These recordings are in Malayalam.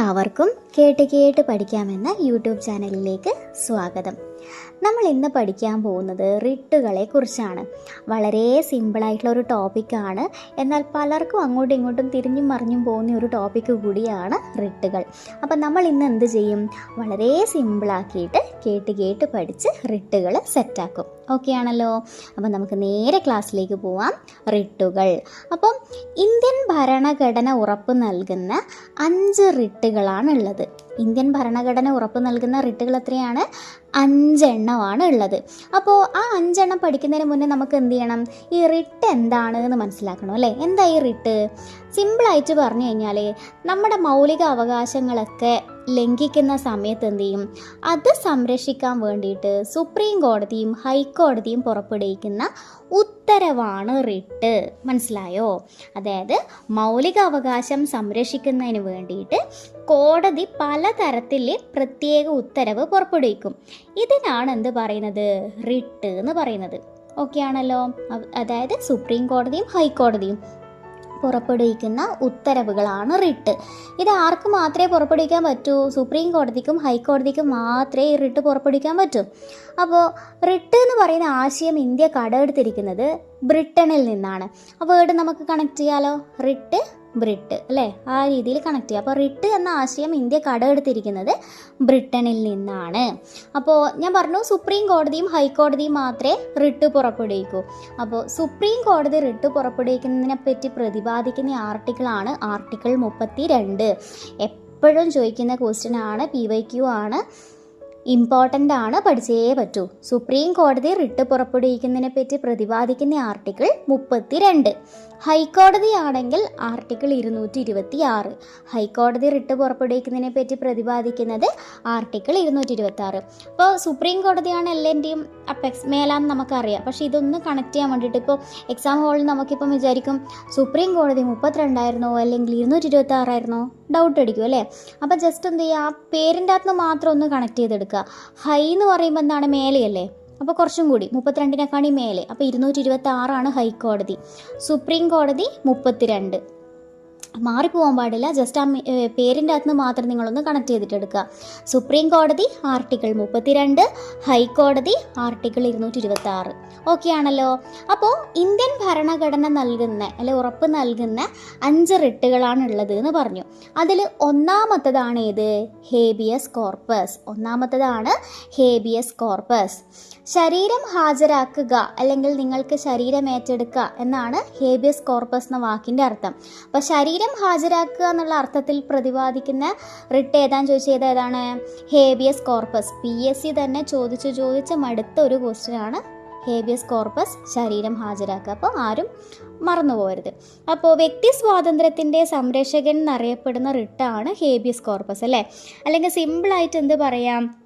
എല്ലാവർക്കും കേട്ട് കേട്ട് പഠിക്കാമെന്ന യൂട്യൂബ് ചാനലിലേക്ക് സ്വാഗതം. നമ്മൾ ഇന്ന് പഠിക്കാൻ പോകുന്നത് റിട്ടുകളെ കുറിച്ചാണ്. വളരെ സിമ്പിളായിട്ടുള്ള ഒരു ടോപ്പിക്കാണ് എന്നാൽ പലർക്കും അങ്ങോട്ടും ഇങ്ങോട്ടും തിരിഞ്ഞും മറിഞ്ഞും പോകുന്ന ഒരു ടോപ്പിക്ക് കൂടിയാണ് റിട്ടുകൾ. അപ്പം നമ്മൾ ഇന്ന് എന്ത് ചെയ്യും? വളരെ സിമ്പിളാക്കിയിട്ട് കേട്ട് കേട്ട് പഠിച്ച് റിട്ടുകൾ സെറ്റാക്കും ഓക്കെ ആണല്ലോ? അപ്പം നമുക്ക് നേരെ ക്ലാസ്സിലേക്ക് പോവാം. റിട്ടുകൾ. അപ്പം ഇന്ത്യൻ ഭരണഘടന ഉറപ്പ് നൽകുന്ന അഞ്ച് റിട്ടുകളാണ് ഉള്ളത്. ഇന്ത്യൻ ഭരണഘടന ഉറപ്പ് നൽകുന്ന റിട്ടുകൾ എത്രയാണ്? അഞ്ചെണ്ണമാണ് ഉള്ളത്. അപ്പോൾ ആ അഞ്ചെണ്ണം പഠിക്കുന്നതിന് മുന്നേ നമുക്ക് എന്ത് ചെയ്യണം? ഈ റിട്ട് എന്താണ് എന്ന് മനസ്സിലാക്കണം അല്ലേ? എന്താ ഈ റിട്ട്? സിമ്പിളായിട്ട് പറഞ്ഞു കഴിഞ്ഞാൽ നമ്മുടെ മൗലിക അവകാശങ്ങളൊക്കെ ലംഘിക്കുന്ന സമയത്ത് എന്ത് ചെയ്യും? അത് സംരക്ഷിക്കാൻ വേണ്ടിയിട്ട് സുപ്രീം കോടതിയും ഹൈക്കോടതിയും പുറപ്പെടുവിക്കുന്ന ഉത്തരവാണ് റിട്ട്. മനസ്സിലായോ? അതായത് മൗലിക അവകാശം സംരക്ഷിക്കുന്നതിന് വേണ്ടിയിട്ട് കോടതി പലതരത്തിൽ പ്രത്യേക ഉത്തരവ് പുറപ്പെടുവിക്കും. ഇതിനാണ് എന്ത് പറയുന്നത്? റിട്ട് എന്ന് പറയുന്നത്. ഓക്കെ ആണല്ലോ. അതായത് സുപ്രീം കോടതിയും ഹൈക്കോടതിയും. പുറപ്പെടുവിക്കുന്ന ഉത്തരവുകളാണ് റിട്ട്. ഇത് ആർക്ക് മാത്രമേ പുറപ്പെടുവിക്കാൻ പറ്റൂ? സുപ്രീം കോടതിക്കും ഹൈക്കോടതിക്കും മാത്രമേ ഈ റിട്ട് പുറപ്പെടുവിക്കാൻ പറ്റൂ. അപ്പോൾ റിട്ട് എന്ന് പറയുന്ന ആശയം ഇന്ത്യ കടമെടുത്തിരിക്കുന്നത് ബ്രിട്ടനിൽ നിന്നാണ്. ആ വേർഡ് നമുക്ക് കണക്ട് ചെയ്യാലോ? റിട്ട് ബ്രിട്ട് അല്ലേ? ആ രീതിയിൽ കണക്ട് ചെയ്യുക അപ്പോൾ റിട്ട് എന്ന ആശയം ഇന്ത്യ കടമെടുത്തിരിക്കുന്നത് ബ്രിട്ടനിൽ നിന്നാണ്. അപ്പോൾ ഞാൻ പറഞ്ഞു സുപ്രീം കോടതിയും ഹൈക്കോടതിയും മാത്രമേ റിട്ട് പുറപ്പെടുവിക്കൂ. അപ്പോൾ സുപ്രീം കോടതി റിട്ട് പുറപ്പെടുവിക്കുന്നതിനെ പറ്റി പ്രതിപാദിക്കുന്ന ആർട്ടിക്കിളാണ് ആർട്ടിക്കിൾ മുപ്പത്തി രണ്ട് എപ്പോഴും ചോദിക്കുന്ന ക്വസ്റ്റ്യൻ ആണ് പി വൈ ക്യു ആണ്. ഇമ്പോർട്ടന്റ് ആണ് പഠിച്ചേ പറ്റൂ. സുപ്രീം കോടതി റിട്ട് പുറപ്പെടുവിക്കുന്നതിനെ പറ്റി പ്രതിപാദിക്കുന്ന ആർട്ടിക്കിൾ മുപ്പത്തി രണ്ട് ഹൈക്കോടതി ആണെങ്കിൽ ആർട്ടിക്കിൾ ഇരുന്നൂറ്റി ഇരുപത്തി ആറ് ഹൈക്കോടതി റിട്ട് പുറപ്പെടുവിക്കുന്നതിനെ പറ്റി പ്രതിപാദിക്കുന്നത് ആർട്ടിക്കിൾ ഇരുന്നൂറ്റി ഇരുപത്തി ആറ് ഇപ്പോൾ സുപ്രീം കോടതിയാണ് എല്ലാന്റെയും അപ്പെക്സ് മേലാന്ന് നമുക്കറിയാം. പക്ഷേ ഇതൊന്ന് കണക്ട് ചെയ്യാൻ വേണ്ടിയിട്ട് ഇപ്പോൾ എക്സാം ഹോളിൽ നമുക്കിപ്പം വിചാരിക്കും സുപ്രീം കോടതി മുപ്പത്തിരണ്ടായിരുന്നോ അല്ലെങ്കിൽ ഇരുന്നൂറ്റി ഇരുപത്തി ആറായിരുന്നോ ഡൗട്ട് അടിക്കും അല്ലേ? അപ്പോൾ ജസ്റ്റ് എന്ത് ചെയ്യുക ആ പേരിന്റെ അകത്ത് മാത്രം ഒന്ന് കണക്ട് ചെയ്തെടുക്കുക ഹൈ എന്ന് പറയുമ്പോൾ എന്താണ്? മേലെയല്ലേ? അപ്പോൾ കുറച്ചും കൂടി. മുപ്പത്തിരണ്ടിനെക്കാണി മേലെ. അപ്പോൾ ഇരുന്നൂറ്റി ഇരുപത്തി ആറാണ് ഹൈക്കോടതി. സുപ്രീം കോടതി മുപ്പത്തിരണ്ട്. മാറിപ്പോകാൻ പാടില്ല. ജസ്റ്റ് ആ പേരിന്റെ അകത്ത് മാത്രം നിങ്ങളൊന്ന് കണക്ട് ചെയ്തിട്ടെടുക്കുക. സുപ്രീം കോടതി ആർട്ടിക്കിൾ മുപ്പത്തിരണ്ട് ഹൈക്കോടതി ആർട്ടിക്കിൾ ഇരുന്നൂറ്റി ഇരുപത്തി ആറ് ഓക്കെ ആണല്ലോ? അപ്പോൾ ഇന്ത്യൻ ഭരണഘടന നൽകുന്ന അല്ലെ ഉറപ്പ് നൽകുന്ന അഞ്ച് റിട്ടുകളാണ് ഉള്ളത് എന്ന് പറഞ്ഞു. അതിൽ ഒന്നാമത്തതാണ് ഏത്? ഹേബിയസ് കോർപ്പസ് ഒന്നാമത്തതാണ് ഹേബിയസ് കോർപ്പസ് ശരീരം ഹാജരാക്കുക അല്ലെങ്കിൽ നിങ്ങൾക്ക് ശരീരം ഏറ്റെടുക്കുക എന്നാണ് ഹേബിയസ് കോർപ്പസ് എന്ന വാക്കിന്റെ അർത്ഥം. അപ്പോൾ ശരീരം ഹാജരാക്കുക എന്നുള്ള അർത്ഥത്തിൽ പ്രതിപാദിക്കുന്ന റിട്ട് ഏതാന്ന് ചോദിച്ചത്? ഏതാണ്? Habeas corpus. P S C തന്നെ ചോദിച്ച് ചോദിച്ച് മടുത്ത ഒരു ക്വസ്റ്റ്യനാണ് ഹേബിയസ് കോർപ്പസ് ശരീരം ഹാജരാക്കുക. അപ്പോൾ ആരും മറന്നു പോകരുത്. അപ്പോൾ വ്യക്തി സ്വാതന്ത്ര്യത്തിന്റെ സംരക്ഷകൻ എന്നറിയപ്പെടുന്ന റിട്ടാണ് ഹേബിയസ് കോർപ്പസ് അല്ലേ? അല്ലെങ്കിൽ സിമ്പിളായിട്ട് എന്ത് പറയാം?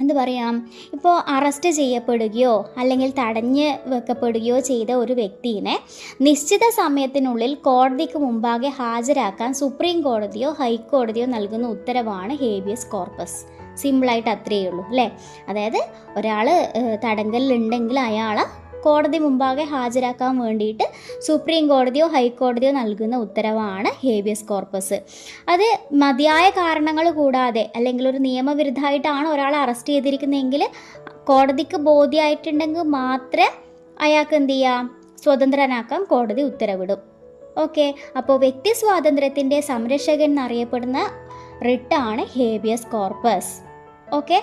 എന്ത് പറയാം? ഇപ്പോൾ അറസ്റ്റ് ചെയ്യപ്പെടുകയോ അല്ലെങ്കിൽ തടഞ്ഞ് വെക്കപ്പെടുകയോ ചെയ്ത ഒരു വ്യക്തിയെ നിശ്ചിത സമയത്തിനുള്ളിൽ കോടതിക്ക് മുമ്പാകെ ഹാജരാക്കാൻ സുപ്രീം കോടതിയോ ഹൈക്കോടതിയോ നൽകുന്ന ഉത്തരവാണ് ഹേബിയസ് കോർപ്പസ് സിമ്പിളായിട്ട് അത്രയേ ഉള്ളൂ അല്ലേ? അതായത് ഒരാൾ തടങ്കലിലുണ്ടെങ്കിൽ അയാളെ കോടതി മുമ്പാകെ ഹാജരാക്കാൻ വേണ്ടിയിട്ട് സുപ്രീം കോടതിയോ ഹൈക്കോടതിയോ നൽകുന്ന ഉത്തരവാണ് ഹേബിയസ് കോർപ്പസ് അത് മതിയായ കാരണങ്ങൾ കൂടാതെ അല്ലെങ്കിൽ ഒരു നിയമവിരുദ്ധമായിട്ടാണ് ഒരാളെ അറസ്റ്റ് ചെയ്തിരിക്കുന്നതെങ്കിൽ കോടതിക്ക് ബോധ്യമായിട്ടുണ്ടെങ്കിൽ മാത്രമേ അയാൾക്ക് എന്ത് ചെയ്യാം? സ്വതന്ത്രനാക്കാൻ കോടതി ഉത്തരവിടും. ഓക്കെ അപ്പോൾ വ്യക്തി സ്വാതന്ത്ര്യത്തിന്റെ സംരക്ഷകൻ എന്നറിയപ്പെടുന്ന റിട്ടാണ് ഹേബിയസ് കോർപ്പസ് ഓക്കെ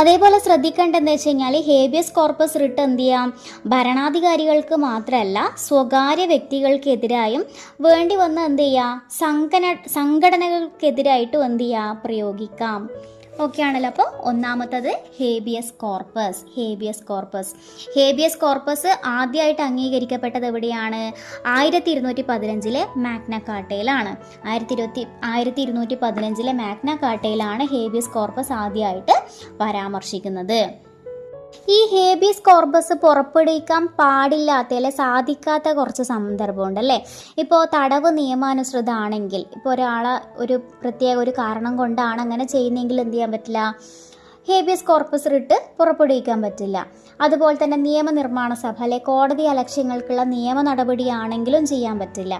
അതേപോലെ ശ്രദ്ധിക്കേണ്ടതെന്ന് വെച്ച് കഴിഞ്ഞാൽ ഹേബിയസ് കോർപ്പസ് റിട്ട് എന്ത് ചെയ്യാം? ഭരണാധികാരികൾക്ക് മാത്രമല്ല സ്വകാര്യ വ്യക്തികൾക്കെതിരായും വേണ്ടി വന്ന് എന്ത് ചെയ്യുക സംഘന സംഘടനകൾക്കെതിരായിട്ടും എന്ത് ചെയ്യുക പ്രയോഗിക്കാം. ഓക്കെ ആണല്ലോ അപ്പോൾ ഒന്നാമത്തത് habeas corpus. Habeas corpus. Habeas corpus ആദ്യമായിട്ട് അംഗീകരിക്കപ്പെട്ടത് എവിടെയാണ്? ആയിരത്തി ഇരുന്നൂറ്റി പതിനഞ്ചിലെ മാഗ്ന കാട്ടയിലാണ് ആയിരത്തി ഇരുപത്തി ആയിരത്തി ഇരുന്നൂറ്റി പതിനഞ്ചിലെ മാഗ്ന കാട്ടയിലാണ് ഹേബിയസ് കോർപ്പസ് ആദ്യമായിട്ട് പരാമർശിക്കുന്നത്. ഈ ഹേബിയസ് കോർബസ് പുറപ്പെടുവിക്കാൻ പാടില്ലാത്ത അല്ലെ സാധിക്കാത്ത കുറച്ച് സന്ദർഭമുണ്ട് അല്ലേ ഇപ്പോൾ തടവ് നിയമാനുസൃതമാണെങ്കിൽ ഇപ്പോൾ ഒരാളെ ഒരു പ്രത്യേക ഒരു കാരണം കൊണ്ടാണ് അങ്ങനെ ചെയ്യുന്നതെങ്കിൽ എന്ത് ചെയ്യാൻ പറ്റില്ല? ഹേബിയസ് കോർപ്പസ് റിട്ട് പുറപ്പെടുവിക്കാൻ പറ്റില്ല. അതുപോലെ തന്നെ നിയമനിർമ്മാണ സഭ അല്ലെ കോടതി അലക്ഷ്യങ്ങൾക്കുള്ള നിയമ നടപടിയാണെങ്കിലും ചെയ്യാൻ പറ്റില്ല.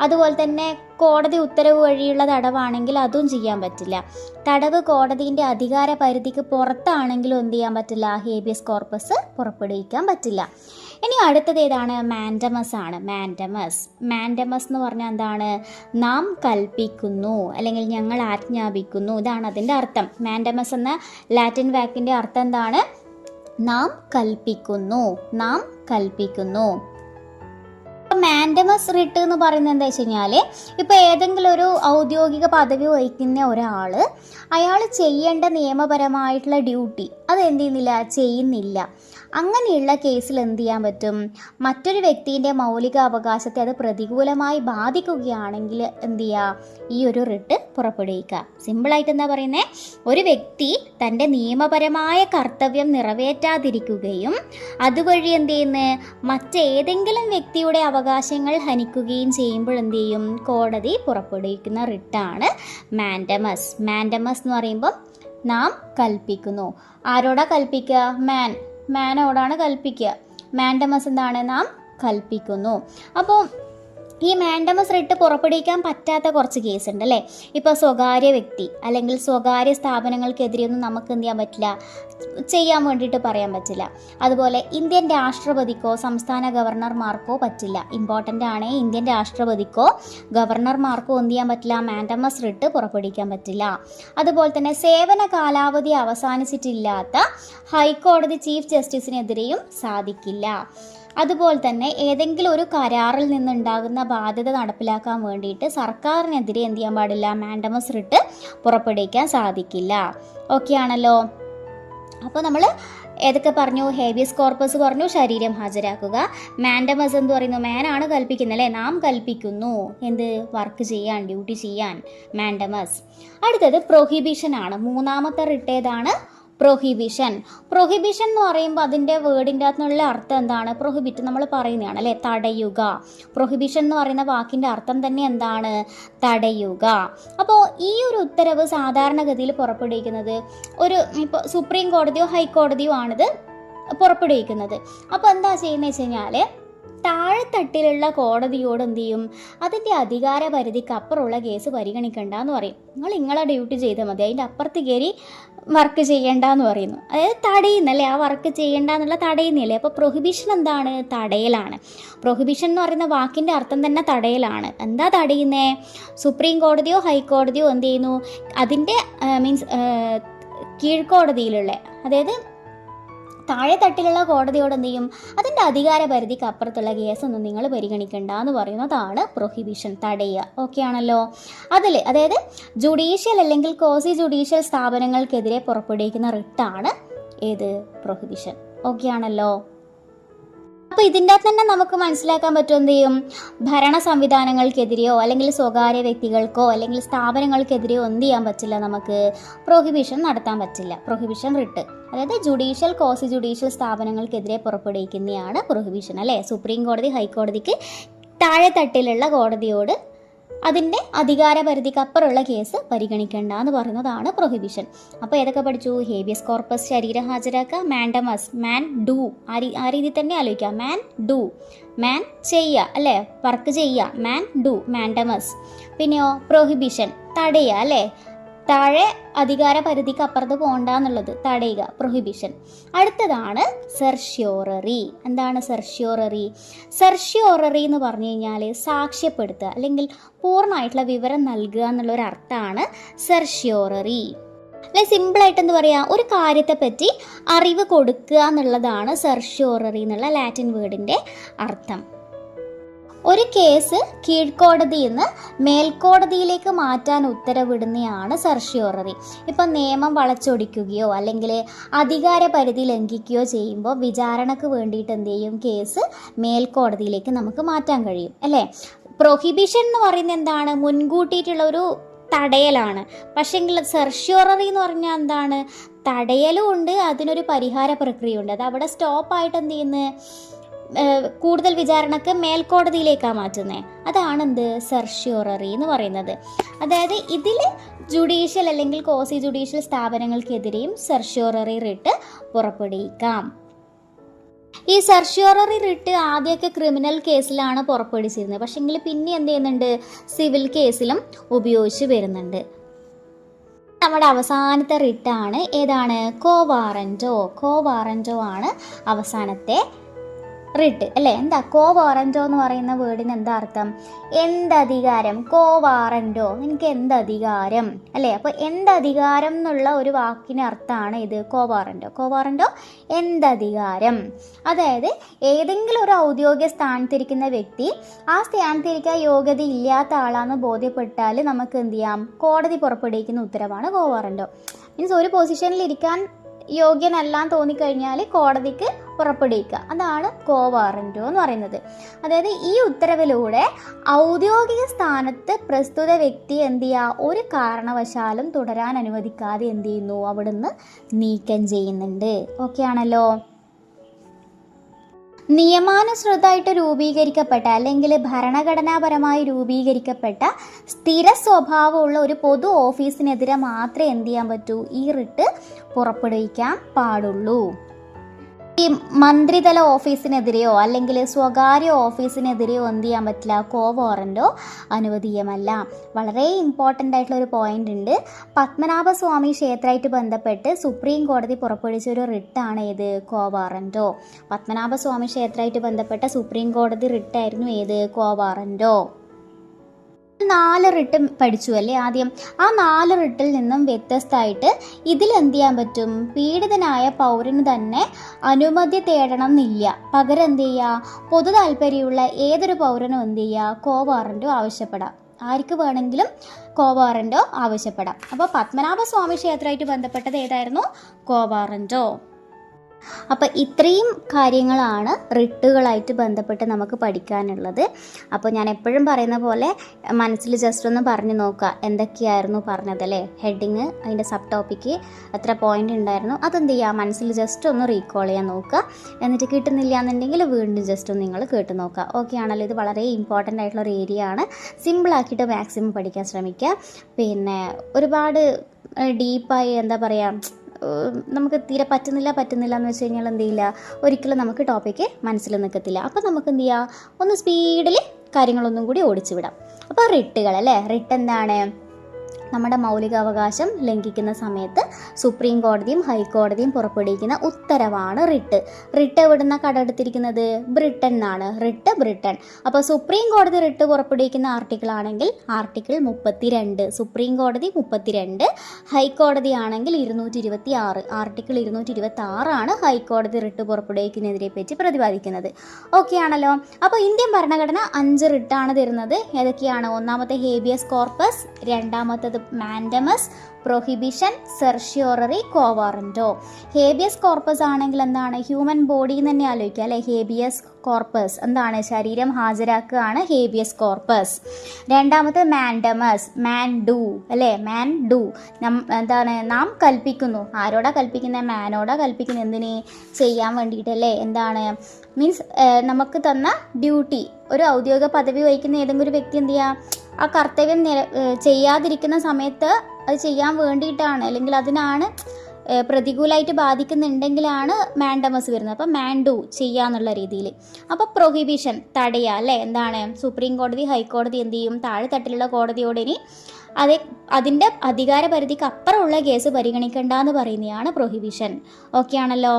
അതുപോലെ തന്നെ കോടതി ഉത്തരവ് വഴിയുള്ള തടവാണെങ്കിൽ അതും ചെയ്യാൻ പറ്റില്ല. തടവ് കോടതിന്റെ അധികാര പരിധിക്ക് പുറത്താണെങ്കിലും എന്ത് ചെയ്യാൻ പറ്റില്ല? ഹേബിയസ് കോർപ്പസ് പുറപ്പെടുവിക്കാൻ പറ്റില്ല. ഇനി അടുത്തത് ഏതാണ്? മാൻഡമസ് ആണ്. മാൻഡമസ്. മാൻഡമസ് എന്ന് പറഞ്ഞാൽ എന്താണ്? നാം കൽപ്പിക്കുന്നു അല്ലെങ്കിൽ ഞങ്ങൾ ആജ്ഞാപിക്കുന്നു. ഇതാണ് അതിന്റെ അർത്ഥം. മാൻഡമസ് എന്ന ലാറ്റിൻ വാക്കിന്റെ അർത്ഥം എന്താണ്? നാം കൽപ്പിക്കുന്നു. നാം കൽപ്പിക്കുന്നു. മാൻഡമസ് റിട്ട് എന്ന് പറയുന്നത് എന്താ വെച്ച് കഴിഞ്ഞാൽ ഇപ്പോൾ ഏതെങ്കിലും ഒരു ഔദ്യോഗിക പദവി വഹിക്കുന്ന ഒരാൾ അയാൾ ചെയ്യേണ്ട നിയമപരമായിട്ടുള്ള ഡ്യൂട്ടി അത് എന്ത് ചെയ്യുന്നില്ല? ചെയ്യുന്നില്ല. അങ്ങനെയുള്ള കേസിൽ എന്ത് ചെയ്യാൻ പറ്റും? മറ്റൊരു വ്യക്തിന്റെ മൗലിക അവകാശത്തെ അത് പ്രതികൂലമായി ബാധിക്കുകയാണെങ്കിൽ എന്ത് ചെയ്യുക ഈ ഒരു റിട്ട് പുറപ്പെടുവിക്കുക. സിമ്പിളായിട്ട് എന്താ പറയുന്നത് ഒരു വ്യക്തി തന്റെ നിയമപരമായ കർത്തവ്യം നിറവേറ്റാതിരിക്കുകയും അതുവഴി എന്ത് ചെയ്യുന്നത് മറ്റേതെങ്കിലും വ്യക്തിയുടെ അവകാശങ്ങൾ ഹനിക്കുകയും ചെയ്യുമ്പോൾ എന്ത് ചെയ്യും? കോടതി പുറപ്പെടുവിക്കുന്ന റിട്ടാണ് മാൻഡമസ്. മാൻഡമസ് എന്ന് പറയുമ്പം നാം കൽപ്പിക്കുന്നു. ആരോടാ കൽപ്പിക്കുക? മാൻ. മാനോടാണ് കൽപ്പിക്കുക. മാൻഡമസ് എന്താണ് നാം കൽപ്പിക്കുന്നു. അപ്പോൾ ഈ മാൻഡമസ് റിട്ട് പുറപ്പെടുവിക്കാൻ പറ്റാത്ത കുറച്ച് കേസ് ഉണ്ട് അല്ലേ? ഇപ്പോൾ സ്വകാര്യ വ്യക്തി അല്ലെങ്കിൽ സ്വകാര്യ സ്ഥാപനങ്ങൾക്കെതിരെയൊന്നും നമുക്ക് എന്ത് ചെയ്യാൻ പറ്റില്ല? ചെയ്യാൻ വേണ്ടിയിട്ട് പറയാൻ പറ്റില്ല. അതുപോലെ ഇന്ത്യൻ രാഷ്ട്രപതിക്കോ സംസ്ഥാന ഗവർണർമാർക്കോ പറ്റില്ല. ഇമ്പോർട്ടന്റ് ആണ് ഇന്ത്യൻ രാഷ്ട്രപതിക്കോ ഗവർണർമാർക്കോ എന്ത് ചെയ്യാൻ പറ്റില്ല? മാൻഡമസ് റിട്ട് പുറപ്പെടുവിക്കാൻ പറ്റില്ല. അതുപോലെ തന്നെ സേവന കാലാവധി അവസാനിച്ചിട്ടില്ലാത്ത ഹൈക്കോടതി ചീഫ് ജസ്റ്റിസിനെതിരെയും സാധിക്കില്ല. അതുപോലെ തന്നെ ഏതെങ്കിലും ഒരു കരാറിൽ നിന്നുണ്ടാകുന്ന ബാധ്യത നടപ്പിലാക്കാൻ വേണ്ടിയിട്ട് സർക്കാരിനെതിരെ എന്ത് ചെയ്യാൻ പാടില്ല? മാൻഡമസ് റിട്ട് പുറപ്പെടുവിക്കാൻ സാധിക്കില്ല. ഓക്കെ ആണല്ലോ? അപ്പോൾ നമ്മൾ ഏതൊക്കെ പറഞ്ഞു? ഹേബിയസ് കോർപ്പസ് പറഞ്ഞു ശരീരം ഹാജരാക്കുക. മാൻഡമസ് എന്ന് പറയുന്നു? മാനാണ് കൽപ്പിക്കുന്നത് അല്ലേ നാം കൽപ്പിക്കുന്നു. എന്ത്? വർക്ക് ചെയ്യാൻ ഡ്യൂട്ടി ചെയ്യാൻ. മാൻഡമസ്. അടുത്തത് പ്രൊഹിബിഷൻ ആണ്. മൂന്നാമത്തെ റിട്ട് ഏതാണ് പ്രൊഹിബിഷൻ പ്രൊഹിബിഷൻ എന്ന് പറയുമ്പോൾ അതിന്റെ വേർഡിന്റെ അകത്തുള്ള അർത്ഥം എന്താണ്? പ്രൊഹിബിറ്റ് നമ്മൾ പറയുന്നതാണ് അല്ലേ? തടയുക. പ്രൊഹിബിഷൻ എന്ന് പറയുന്ന വാക്കിന്റെ അർത്ഥം തന്നെ എന്താണ്? തടയുക. അപ്പോൾ ഈ ഒരു ഉത്തരവ് സാധാരണഗതിയിൽ പുറപ്പെടുവിക്കുന്നത് ഒരു ഇപ്പോൾ സുപ്രീം കോടതിയോ ഹൈക്കോടതിയോ ആണിത് പുറപ്പെടുവിക്കുന്നത്. അപ്പോൾ എന്താ ചെയ്യുന്നത് വെച്ച് കഴിഞ്ഞാൽ താഴെത്തട്ടിലുള്ള കോടതിയോട് എന്ത് ചെയ്യും? അതിന്റെ അധികാര പരിധിക്ക് അപ്പുറമുള്ള കേസ് പരിഗണിക്കണ്ട എന്ന് പറയും. നിങ്ങൾ നിങ്ങളെ ഡ്യൂട്ടി ചെയ്താൽ മതി. അതിന്റെ അപ്പുറത്ത് കയറി വർക്ക് ചെയ്യേണ്ട എന്ന് പറയുന്നു. അതായത് തടയുന്നല്ലേ? ആ വർക്ക് ചെയ്യേണ്ട എന്നുള്ള തടയുന്നില്ലേ അപ്പോൾ പ്രൊഹിബിഷൻ എന്താണ്? തടയലാണ്. പ്രൊഹിബിഷൻ എന്ന് പറയുന്ന വാക്കിന്റെ അർത്ഥം തന്നെ തടയലാണ്. എന്താ തടയുന്നേ? സുപ്രീം കോടതിയോ ഹൈക്കോടതിയോ എന്ത് ചെയ്യുന്നു? അതിന്റെ മീൻസ് കീഴ്ക്കോടതിയിലുള്ള അതായത് താഴെ തട്ടിലുള്ള കോടതിയോട് എന്ത് ചെയ്യും? അതിന്റെ അധികാര പരിധിക്ക് അപ്പുറത്തുള്ള കേസൊന്നും നിങ്ങൾ പരിഗണിക്കേണ്ട എന്ന് പറയുന്നതാണ് പ്രൊഹിബിഷൻ തടയുക. ഓക്കെ ആണല്ലോ? അതിൽ അതായത് ജുഡീഷ്യൽ അല്ലെങ്കിൽ കോസി ജുഡീഷ്യൽ സ്ഥാപനങ്ങൾക്കെതിരെ പുറപ്പെടുവിക്കുന്ന റിട്ടാണ് ഏത്? പ്രൊഹിബിഷൻ ഓക്കെ ആണല്ലോ? അപ്പോൾ ഇതിന്റെ തന്നെ നമുക്ക് മനസ്സിലാക്കാൻ പറ്റും എന്ത് ചെയ്യും? ഭരണ സംവിധാനങ്ങൾക്കെതിരെയോ അല്ലെങ്കിൽ സ്വകാര്യ വ്യക്തികൾക്കോ അല്ലെങ്കിൽ സ്ഥാപനങ്ങൾക്കെതിരെയോ എന്ത് ചെയ്യാൻ പറ്റില്ല നമുക്ക്? പ്രൊഹിബിഷൻ നടത്താൻ പറ്റില്ല. പ്രൊഹിബിഷൻ റിട്ട് അതായത് ജുഡീഷ്യൽ കോസ് ജുഡീഷ്യൽ സ്ഥാപനങ്ങൾക്കെതിരെ പുറപ്പെടുവിക്കുന്നതാണ് പ്രൊഹിബിഷൻ അല്ലേ? സുപ്രീം കോടതി ഹൈക്കോടതിക്ക് താഴെ തട്ടിലുള്ള കോടതിയോട് അതിന്റെ അധികാര പരിധിക്ക് അപ്പുറമുള്ള കേസ് പരിഗണിക്കേണ്ട എന്ന് പറയുന്നതാണ് പ്രൊഹിബിഷൻ അപ്പോൾ ഏതൊക്കെ പഠിച്ചു? ഹേബിയസ് കോർപ്പസ് ശരീരം ഹാജരാക്കുക മാൻഡമസ് മാൻ ഡു ആ രീ ആ രീതിയിൽ തന്നെ ആലോചിക്കുക. മാൻ ഡു മാൻ ചെയ്യുക അല്ലേ? വർക്ക് ചെയ്യുക. മാൻ ഡു മാൻഡമസ് പിന്നെയോ പ്രൊഹിബിഷൻ തടയുക അല്ലേ? താഴെ അധികാര പരിധിക്ക് അപ്പുറത്ത് പോകണ്ട എന്നുള്ളത് തടയുക പ്രൊഹിബിഷൻ അടുത്തതാണ് സെർഷ്യോററി എന്താണ് സെർഷ്യോററി സെർഷ്യോററി എന്ന് പറഞ്ഞു കഴിഞ്ഞാൽ സാക്ഷ്യപ്പെടുത്തുക അല്ലെങ്കിൽ പൂർണമായിട്ടുള്ള വിവരം നൽകുക എന്നുള്ളൊരു അർത്ഥമാണ് സെർഷ്യോററി അല്ലെ സിമ്പിളായിട്ട് എന്ന് പറയുക ഒരു കാര്യത്തെപ്പറ്റി അറിവ് കൊടുക്കുക എന്നുള്ളതാണ് സെർഷ്യോററി എന്നുള്ള ലാറ്റിൻ വേർഡിന്റെ അർത്ഥം. ഒരു കേസ് കീഴ്ക്കോടതിയിൽ നിന്ന് മേൽക്കോടതിയിലേക്ക് മാറ്റാൻ ഉത്തരവിടുന്നതാണ് സർഷ്യോററി ഇപ്പം നിയമം വളച്ചൊടിക്കുകയോ അല്ലെങ്കിൽ അധികാര പരിധി ലംഘിക്കുകയോ ചെയ്യുമ്പോൾ വിചാരണക്ക് വേണ്ടിയിട്ട് എന്ത് ചെയ്യും കേസ് മേൽക്കോടതിയിലേക്ക് നമുക്ക് മാറ്റാൻ കഴിയും അല്ലേ? പ്രൊഹിബിഷൻ എന്ന് പറയുന്നത് എന്താണ്? മുൻകൂട്ടിയിട്ടുള്ള ഒരു തടയലാണ്. പക്ഷേങ്കിൽ സെർഷ്യോററി എന്ന് പറഞ്ഞാൽ എന്താണ്? തടയലും ഉണ്ട് അതിനൊരു പരിഹാര പ്രക്രിയ ഉണ്ട് അത് അവിടെ സ്റ്റോപ്പായിട്ട് എന്ത് ചെയ്യുന്നത് കൂടുതൽ വിചാരണക്ക് മേൽക്കോടതിയിലേക്കാണ് മാറ്റുന്നത് അതാണ് എന്ത് സെർഷ്യോററി എന്ന് പറയുന്നത്. അതായത് ഇതിൽ ജുഡീഷ്യൽ അല്ലെങ്കിൽ കോസി ജുഡീഷ്യൽ സ്ഥാപനങ്ങൾക്കെതിരെയും സെർഷ്യോററി റിട്ട് പുറപ്പെടുവിക്കാം. ഈ സെർഷ്യോററി റിട്ട് ആദ്യമൊക്കെ ക്രിമിനൽ കേസിലാണ് പുറപ്പെടുവിച്ചിരുന്നത്. പക്ഷെങ്കിൽ പിന്നെ എന്ത് ചെയ്യുന്നുണ്ട്? സിവിൽ കേസിലും ഉപയോഗിച്ച് വരുന്നുണ്ട്. നമ്മുടെ അവസാനത്തെ റിട്ടാണ് ഏതാണ്? കോ വാറന്റോ കോ വാറന്റോ ആണ് അവസാനത്തെ റിട്ട് അല്ലേ? എന്താ കോ വാറന്റോ എന്ന് പറയുന്ന വേർഡിന് എന്താ അർത്ഥം? എന്തധികാരം? കോ വാറന്റോ നിനക്ക് എന്തധികാരം? അല്ലേ? അപ്പോൾ എന്തധികാരം എന്നുള്ള ഒരു വാക്കിന് അർത്ഥമാണ് ഇത് കോ വാറന്റോ കോ വാറന്റോ എന്തധികാരം? അതായത് ഏതെങ്കിലും ഒരു ഔദ്യോഗിക സ്ഥാനത്തിരിക്കുന്ന വ്യക്തി ആ സ്ഥാനത്തിരിക്കാൻ യോഗ്യത ഇല്ലാത്ത ആളാണെന്ന് ബോധ്യപ്പെട്ടാൽ നമുക്ക് എന്ത് ചെയ്യാം? കോടതി പുറപ്പെടുവിക്കുന്ന ഉത്തരവാണ് കോ വാറന്റോ മീൻസ് ഒരു പൊസിഷനിൽ ഇരിക്കാൻ യോഗ്യനല്ലാന്ന് തോന്നിക്കഴിഞ്ഞാൽ കോടതിക്ക് പുറപ്പെടുവിക്കുക അതാണ് കോവാറന്റോ എന്ന് പറയുന്നത്. അതായത് ഈ ഉത്തരവിലൂടെ ഔദ്യോഗിക സ്ഥാനത്ത് പ്രസ്തുത വ്യക്തി എന്ത് ചെയ്യുക? ഒരു കാരണവശാലും തുടരാൻ അനുവദിക്കാതെ എന്ത് ചെയ്യുന്നു? അവിടുന്ന് നീക്കം ചെയ്യുന്നുണ്ട്. ഓക്കെ ആണല്ലോ നിയമാനുസൃതമായിട്ട് രൂപീകരിക്കപ്പെട്ട അല്ലെങ്കിൽ ഭരണഘടനാപരമായി രൂപീകരിക്കപ്പെട്ട സ്ഥിര സ്വഭാവമുള്ള ഒരു പൊതു ഓഫീസിനെതിരെ മാത്രമേ എന്ത് ചെയ്യാൻ പറ്റൂ? ഈ റിട്ട് പുറപ്പെടുവിക്കാൻ പാടുള്ളൂ. ഈ മന്ത്രിതല ഓഫീസിനെതിരെയോ അല്ലെങ്കിൽ സ്വകാര്യ ഓഫീസിനെതിരെയോ എന്ത് ചെയ്യാൻ പറ്റില്ല? കോ വാറന്റോ അനുവദീയമല്ല. വളരെ ഇമ്പോർട്ടന്റ് ആയിട്ടുള്ള ഒരു പോയിന്റ് ഉണ്ട്. പത്മനാഭസ്വാമി ക്ഷേത്രമായിട്ട് ബന്ധപ്പെട്ട് സുപ്രീം കോടതി പുറപ്പെടുവിച്ച ഒരു റിട്ടാണ് ഏത്? കോ വാറന്റോ പത്മനാഭസ്വാമി ക്ഷേത്രമായിട്ട് ബന്ധപ്പെട്ട സുപ്രീം കോടതി റിട്ടായിരുന്നു ഏത്? കോ വാറന്റോ നാല് റിട്ട് പഠിച്ചു അല്ലേ ആദ്യം? ആ നാല് റിട്ടിൽ നിന്നും വ്യത്യസ്തമായിട്ട് ഇതിൽ എന്ത് ചെയ്യാൻ പറ്റും? പീഡിതനായ പൗരന് തന്നെ അനുമതി തേടണം എന്നില്ല പകരം എന്ത് ചെയ്യുക പൊതു താല്പര്യമുള്ള ഏതൊരു പൗരനും എന്ത് ചെയ്യുക കോ വാറന്റോ ആവശ്യപ്പെടാം. ആർക്ക് വേണമെങ്കിലും കോ വാറന്റോ ആവശ്യപ്പെടാം. അപ്പോൾ പത്മനാഭസ്വാമി ക്ഷേത്രമായിട്ട് ബന്ധപ്പെട്ടത് ഏതായിരുന്നു? കോ വാറന്റോ അപ്പോൾ ഇത്രയും കാര്യങ്ങളാണ് റിട്ടുകളായിട്ട് ബന്ധപ്പെട്ട് നമുക്ക് പഠിക്കാനുള്ളത്. അപ്പോൾ ഞാൻ എപ്പോഴും പറയുന്ന പോലെ മനസ്സിൽ ജസ്റ്റ് ഒന്ന് പറഞ്ഞു നോക്കുക. എന്തൊക്കെയായിരുന്നു പറഞ്ഞത് അല്ലേ? ഹെഡിങ് അതിന്റെ സബ് ടോപ്പിക്ക് എത്ര പോയിന്റ് ഉണ്ടായിരുന്നു? അതെന്ത് ചെയ്യുക മനസ്സിൽ ജസ്റ്റ് ഒന്ന് റീകോൾ ചെയ്യാൻ നോക്കുക. എന്നിട്ട് കിട്ടുന്നില്ല എന്നുണ്ടെങ്കിൽ വീണ്ടും ജസ്റ്റ് ഒന്ന് നിങ്ങൾ കേട്ട് നോക്കുക. ഓക്കെ ആണല്ലോ? ഇത് വളരെ ഇമ്പോർട്ടന്റ് ആയിട്ടുള്ള ഒരു ഏരിയ ആണ്. സിമ്പിളാക്കിയിട്ട് മാക്സിമം പഠിക്കാൻ ശ്രമിക്കുക. പിന്നെ ഒരുപാട് ഡീപ്പായി എന്താ പറയുക നമുക്ക് തീരെ പറ്റുന്നില്ല പറ്റുന്നില്ല എന്ന് വെച്ച് കഴിഞ്ഞാൽ എന്ത് ചെയ്യില്ല? ഒരിക്കലും നമുക്ക് ടോപ്പിക്ക് മനസ്സിൽ നിൽക്കത്തില്ല. അപ്പോൾ നമുക്ക് എന്ത് ചെയ്യുക ഒന്ന് സ്പീഡിൽ കാര്യങ്ങളൊന്നും കൂടി ഓടിച്ചു വിടാം. അപ്പോൾ റിട്ടുകൾ അല്ലേ? റിട്ട് എന്താണ്? നമ്മുടെ മൗലികാവകാശം ലംഘിക്കുന്ന സമയത്ത് സുപ്രീം കോടതിയും ഹൈക്കോടതിയും പുറപ്പെടുവിക്കുന്ന ഉത്തരവാണ് റിട്ട്. റിട്ട് എവിടുന്ന കടമെടുത്തിരിക്കുന്നത്? ബ്രിട്ടൻ എന്നാണ്. Writ Britain. അപ്പോൾ സുപ്രീം കോടതി റിട്ട് പുറപ്പെടുവിക്കുന്ന ആർട്ടിക്കിൾ ആണെങ്കിൽ ആർട്ടിക്കിൾ മുപ്പത്തിരണ്ട്. സുപ്രീം കോടതി മുപ്പത്തിരണ്ട്. ഹൈക്കോടതി ആണെങ്കിൽ ഇരുന്നൂറ്റി ഇരുപത്തി ആറ് ആർട്ടിക്കിൾ ഇരുന്നൂറ്റി ഇരുപത്തി ആറാണ് ഹൈക്കോടതി റിട്ട് പുറപ്പെടുവിക്കുന്നതിനെ പറ്റി പ്രതിപാദിക്കുന്നത്. ഓക്കെ ആണല്ലോ? അപ്പോൾ ഇന്ത്യൻ ഭരണഘടന അഞ്ച് റിട്ടാണ് തരുന്നത്. ഏതൊക്കെയാണ്? ഒന്നാമത്തെ ഹേബിയസ് കോർപ്പസ് രണ്ടാമത്തത് mandamus prohibition certiorari quo warranto habeas corpus ആണെങ്കിൽ എന്താണ്? ഹ്യൂമൻ ബോഡി തന്നെ ആലോചിക്കുക അല്ലെ? ഹേബിയസ് കോർപ്പസ് എന്താണ്? ശരീരം ഹാജരാക്കുകയാണ് ഹേബിയസ് കോർപ്പസ് രണ്ടാമത്തെ മാൻഡമസ് മാൻ ഡു അല്ലേ? മാൻ ഡു എന്താണ്? നാം കൽപ്പിക്കുന്നു. ആരോടാ കൽപ്പിക്കുന്നത് മാനോടാ കൽപ്പിക്കുന്നത് എന്തിനെ? ചെയ്യാൻ വേണ്ടിയിട്ട് അല്ലേ? എന്താണ്? മീൻസ് നമുക്ക് തന്ന ഡ്യൂട്ടി ഒരു ഔദ്യോഗിക പദവി വഹിക്കുന്ന ഏതെങ്കിലും ഒരു വ്യക്തി എന്ത് ചെയ്യുക ആ കർത്തവ്യം ചെയ്യാതിരിക്കുന്ന സമയത്ത് അത് ചെയ്യാൻ വേണ്ടിയിട്ടാണ്. അല്ലെങ്കിൽ അതിനാണ് പ്രതികൂലമായിട്ട് ബാധിക്കുന്നുണ്ടെങ്കിലാണ് മാൻഡമസ് വരുന്നത്. അപ്പം മാൻഡു ചെയ്യാന്നുള്ള രീതിയിൽ അപ്പോൾ പ്രൊഹിബിഷൻ തടയുക അല്ലേ? എന്താണ്? സുപ്രീം കോടതി ഹൈക്കോടതി എന്ത് ചെയ്യും? താഴെ തട്ടിലുള്ള കോടതിയോട് ഇനി അത് അതിന്റെ അധികാര പരിധിക്ക് അപ്പുറമുള്ള കേസ് പരിഗണിക്കേണ്ട എന്ന് പറയുന്നതാണ് പ്രൊഹിബിഷൻ ഓക്കെ ആണല്ലോ?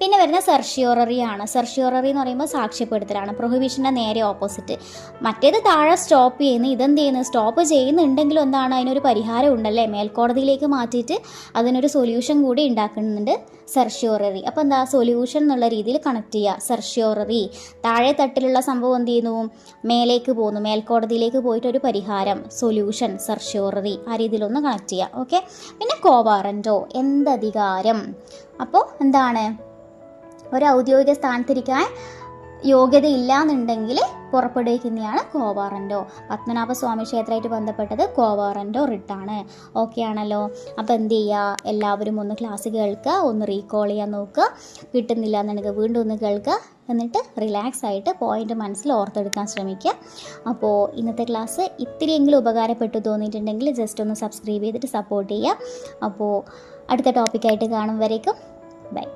പിന്നെ വരുന്ന സെർഷിയോററി ആണ് സെർഷിയോററി എന്ന് പറയുമ്പോൾ സാക്ഷ്യപ്പെടുത്തലാണ്. പ്രൊഹിബിഷന്റെ നേരെ ഓപ്പോസിറ്റ്. മറ്റേത് താഴെ സ്റ്റോപ്പ് ചെയ്യുന്നു. ഇതെന്ത് ചെയ്യുന്നു? സ്റ്റോപ്പ് ചെയ്യുന്നുണ്ടെങ്കിലും എന്താണ്? അതിനൊരു പരിഹാരം ഉണ്ടല്ലേ? മേൽക്കോടതിയിലേക്ക് മാറ്റിയിട്ട് അതിനൊരു സൊല്യൂഷൻ കൂടി ഉണ്ടാക്കുന്നുണ്ട് സെർഷിയോററി. അപ്പോൾ എന്താ? സൊല്യൂഷൻ എന്നുള്ള രീതിയിൽ കണക്ട് ചെയ്യുക. സെർഷിയോററി. താഴെ തട്ടിലുള്ള സംഭവം എന്ത് ചെയ്യുന്നു? മേലേക്ക് പോകുന്നു. മേൽക്കോടതിയിലേക്ക് പോയിട്ട് ഒരു പരിഹാരം സൊല്യൂഷൻ സെർഷിയോററി ആ രീതിയിലൊന്ന് കണക്ട് ചെയ്യുക. ഓക്കെ? പിന്നെ കോവാറന്റോ എന്തധികാരം? അപ്പോൾ എന്താണ്? ഒരു ഔദ്യോഗിക സ്ഥാനത്തിരിക്കാൻ യോഗ്യത ഇല്ലാന്നുണ്ടെങ്കിൽ പുറപ്പെടുവിക്കുന്നതാണ് കോവാറന്റോ പത്മനാഭസ്വാമി ക്ഷേത്രമായിട്ട് ബന്ധപ്പെട്ടത് കോവാറന്റോ റിട്ടാണ്. ഓക്കെ ആണല്ലോ. അപ്പോൾ എന്ത് ചെയ്യുക എല്ലാവരും ഒന്ന് ക്ലാസ് കേൾക്കുക ഒന്ന് റീകോൾ ചെയ്യാൻ നോക്കുക. കിട്ടുന്നില്ല എന്നുണ്ടെങ്കിൽ വീണ്ടും ഒന്ന് കേൾക്കുക. എന്നിട്ട് റിലാക്സ് ആയിട്ട് പോയിന്റ് മനസ്സിൽ ഓർത്തെടുക്കാൻ ശ്രമിക്കുക. അപ്പോൾ ഇന്നത്തെ ക്ലാസ് ഇത്തിരിയെങ്കിലും ഉപകാരപ്പെട്ടു തോന്നിയിട്ടുണ്ടെങ്കിൽ ജസ്റ്റ് ഒന്ന് സബ്സ്ക്രൈബ് ചെയ്തിട്ട് സപ്പോർട്ട് ചെയ്യുക. അപ്പോൾ അടുത്ത ടോപ്പിക്കായിട്ട് കാണും വരേക്കും. ബൈ